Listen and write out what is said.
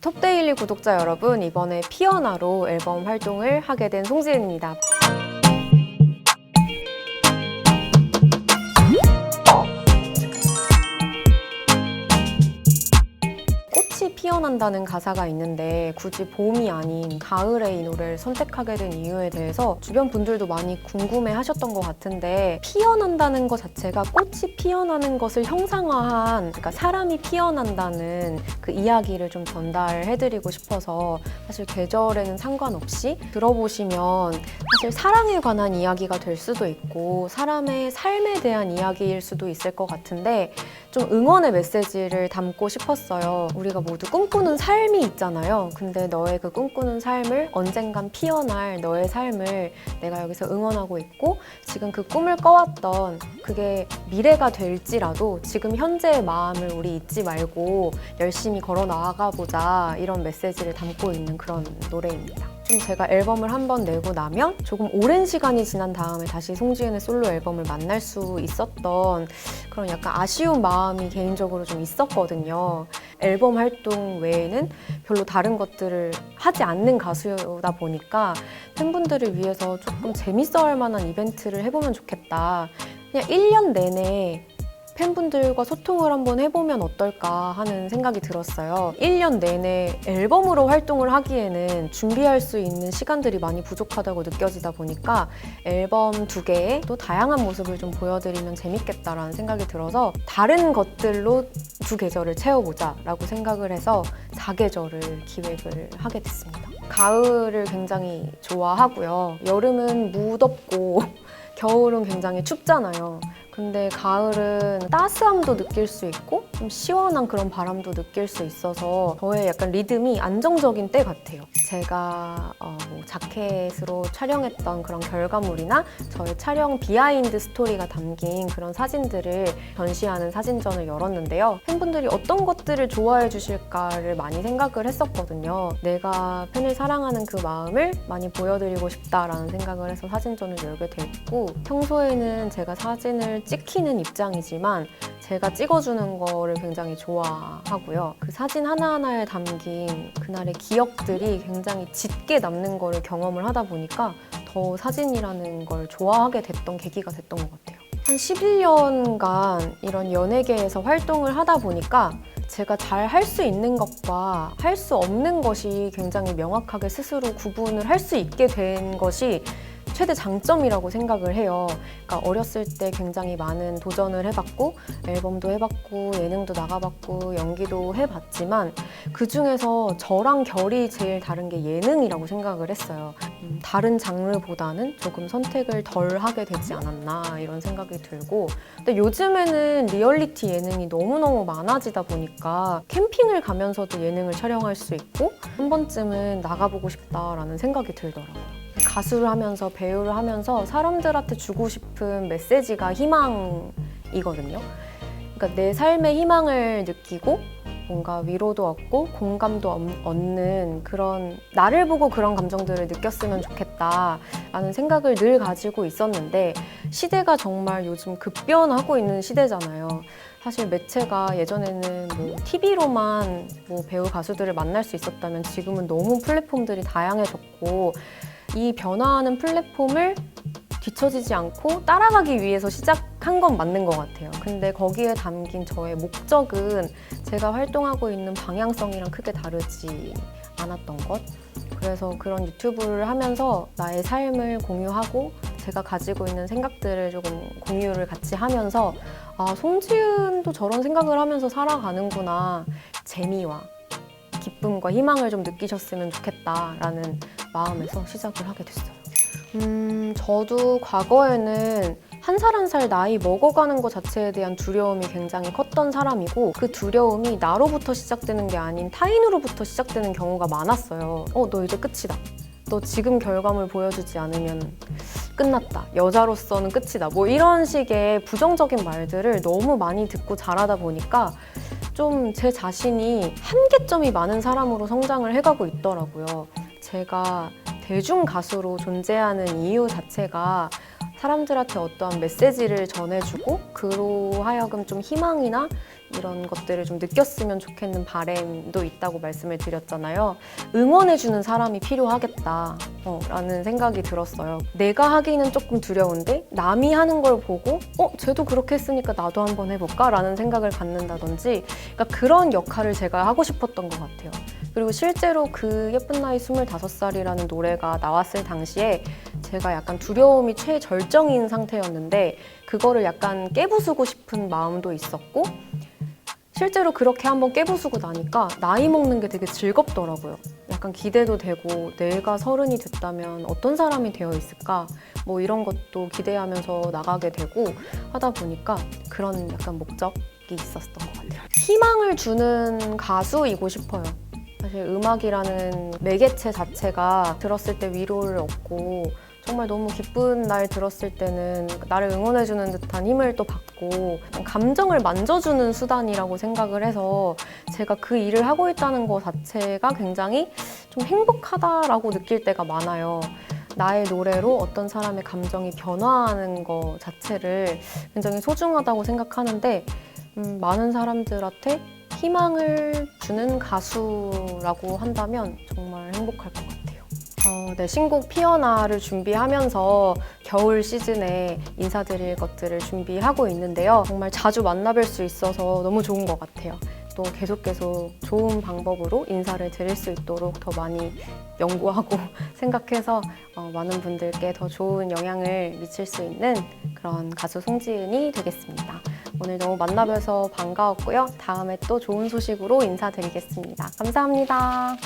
톱데일리 구독자 여러분, 이번에 피어나로 앨범 활동을 하게 된 송지은입니다. 꽃이 피어난다는 가사가 있는데 굳이 봄이 아닌 가을에 이 노래를 선택하게 된 이유에 대해서 주변 분들도 많이 궁금해 하셨던 것 같은데 피어난다는 것 자체가 꽃이 피어나는 것을 형상화한 그러니까 사람이 피어난다는 그 이야기를 좀 전달해드리고 싶어서 사실 계절에는 상관없이 들어보시면 사실 사랑에 관한 이야기가 될 수도 있고 사람의 삶에 대한 이야기일 수도 있을 것 같은데 좀 응원의 메시지를 담고 싶었어요. 우리가 모두 꿈꾸는 삶이 있잖아요. 근데 너의 그 꿈꾸는 삶을 언젠간 피어날 너의 삶을 내가 여기서 응원하고 있고 지금 그 꿈을 꿔왔던 그게 미래가 될지라도 지금 현재의 마음을 우리 잊지 말고 열심히 걸어 나아가 보자 이런 메시지를 담고 있는 그런 노래입니다. 좀 제가 앨범을 한 번 내고 나면 조금 오랜 시간이 지난 다음에 다시 송지은의 솔로 앨범을 만날 수 있었던 그런 약간 아쉬운 마음이 개인적으로 좀 있었거든요. 앨범 활동 외에는 별로 다른 것들을 하지 않는 가수다 보니까 팬분들을 위해서 조금 재밌어 할 만한 이벤트를 해보면 좋겠다. 그냥 1년 내내 팬분들과 소통을 한번 해보면 어떨까 하는 생각이 들었어요. 1년 내내 앨범으로 활동을 하기에는 준비할 수 있는 시간들이 많이 부족하다고 느껴지다 보니까 앨범 두 개의 또 다양한 모습을 좀 보여드리면 재밌겠다라는 생각이 들어서 다른 것들로 두 계절을 채워보자라고 생각을 해서 사계절을 기획을 하게 됐습니다. 가을을 굉장히 좋아하고요. 여름은 무덥고 겨울은 굉장히 춥잖아요. 근데 가을은 따스함도 느낄 수 있고 좀 시원한 그런 바람도 느낄 수 있어서 저의 약간 리듬이 안정적인 때 같아요. 제가 어, 뭐 자켓으로 촬영했던 그런 결과물이나 저의 촬영 비하인드 스토리가 담긴 그런 사진들을 전시하는 사진전을 열었는데요. 팬분들이 어떤 것들을 좋아해 주실까를 많이 생각을 했었거든요. 내가 팬을 사랑하는 그 마음을 많이 보여드리고 싶다라는 생각을 해서 사진전을 열게 됐고 평소에는 제가 사진을 찍히는 입장이지만 제가 찍어주는 거를 굉장히 좋아하고요. 그 사진 하나하나에 담긴 그날의 기억들이 굉장히 짙게 남는 거를 경험을 하다 보니까 더 사진이라는 걸 좋아하게 됐던 계기가 됐던 것 같아요. 한 11년간 이런 연예계에서 활동을 하다 보니까 제가 잘 할 수 있는 것과 할 수 없는 것이 굉장히 명확하게 스스로 구분을 할 수 있게 된 것이 최대 장점이라고 생각을 해요. 그러니까 어렸을 때 굉장히 많은 도전을 해봤고 앨범도 해봤고 예능도 나가봤고 연기도 해봤지만 그 중에서 저랑 결이 제일 다른 게 예능이라고 생각을 했어요. 음, 다른 장르보다는 조금 선택을 덜 하게 되지 않았나 이런 생각이 들고 근데 요즘에는 리얼리티 예능이 너무너무 많아지다 보니까 캠핑을 가면서도 예능을 촬영할 수 있고 한 번쯤은 나가보고 싶다라는 생각이 들더라고요. 가수를 하면서 배우를 하면서 사람들한테 주고 싶은 메시지가 희망이거든요. 그러니까 내 삶의 희망을 느끼고 뭔가 위로도 얻고 공감도 얻- 얻는 그런 나를 보고 그런 감정들을 느꼈으면 좋겠다라는 생각을 늘 가지고 있었는데 시대가 정말 요즘 급변하고 있는 시대잖아요. 사실 매체가 예전에는 뭐 TV로만 뭐 배우 가수들을 만날 수 있었다면 지금은 너무 플랫폼들이 다양해졌고 이 변화하는 플랫폼을 뒤처지지 않고 따라가기 위해서 시작한 건 맞는 것 같아요. 근데 거기에 담긴 저의 목적은 제가 활동하고 있는 방향성이랑 크게 다르지 않았던 것. 그래서 그런 유튜브를 하면서 나의 삶을 공유하고 제가 가지고 있는 생각들을 조금 공유를 같이 하면서 아, 송지은도 저런 생각을 하면서 살아가는구나. 재미와 기쁨과 희망을 좀 느끼셨으면 좋겠다라는 마음에서 시작을 하게 됐어요. 음, 저도 과거에는 한 살 한 살 나이 먹어가는 것 자체에 대한 두려움이 굉장히 컸던 사람이고 그 두려움이 나로부터 시작되는 게 아닌 타인으로부터 시작되는 경우가 많았어요. 어, 너 이제 끝이다. 너 지금 결과물 보여주지 않으면 끝났다. 여자로서는 끝이다. 뭐 이런 식의 부정적인 말들을 너무 많이 듣고 자라다 보니까 좀 제 자신이 한계점이 많은 사람으로 성장을 해가고 있더라고요. 제가 대중 가수로 존재하는 이유 자체가 사람들한테 어떠한 메시지를 전해주고 그로 하여금 좀 희망이나 이런 것들을 좀 느꼈으면 좋겠는 바램도 있다고 말씀을 드렸잖아요. 응원해주는 사람이 필요하겠다. 어, 라는 생각이 들었어요. 내가 하기는 조금 두려운데 남이 하는 걸 보고 어, 쟤도 그렇게 했으니까 나도 한번 해볼까? 라는 생각을 갖는다든지 그러니까 그런 역할을 제가 하고 싶었던 것 같아요. 그리고 실제로 그 예쁜 나이 25살이라는 노래가 나왔을 당시에 제가 약간 두려움이 최절정인 상태였는데 그거를 약간 깨부수고 싶은 마음도 있었고 실제로 그렇게 한번 깨부수고 나니까 나이 먹는 게 되게 즐겁더라고요. 약간 기대도 되고 내가 서른이 됐다면 어떤 사람이 되어 있을까 뭐 이런 것도 기대하면서 나가게 되고 하다 보니까 그런 약간 목적이 있었던 것 같아요. 희망을 주는 가수이고 싶어요. 사실 음악이라는 매개체 자체가 들었을 때 위로를 얻고 정말 너무 기쁜 날 들었을 때는 나를 응원해주는 듯한 힘을 또 받고 감정을 만져주는 수단이라고 생각을 해서 제가 그 일을 하고 있다는 것 자체가 굉장히 좀 행복하다라고 느낄 때가 많아요. 나의 노래로 어떤 사람의 감정이 변화하는 것 자체를 굉장히 소중하다고 생각하는데 음, 많은 사람들한테 희망을 주는 가수라고 한다면 정말 행복할 것 같아요. 어, 네, 신곡 피어나를 준비하면서 겨울 시즌에 인사드릴 것들을 준비하고 있는데요. 정말 자주 만나뵐 수 있어서 너무 좋은 것 같아요. 또 계속 계속 좋은 방법으로 인사를 드릴 수 있도록 더 많이 연구하고 생각해서 어, 많은 분들께 더 좋은 영향을 미칠 수 있는 그런 가수 송지은이 되겠습니다. 오늘 너무 만나뵈서 반가웠고요. 다음에 또 좋은 소식으로 인사드리겠습니다. 감사합니다.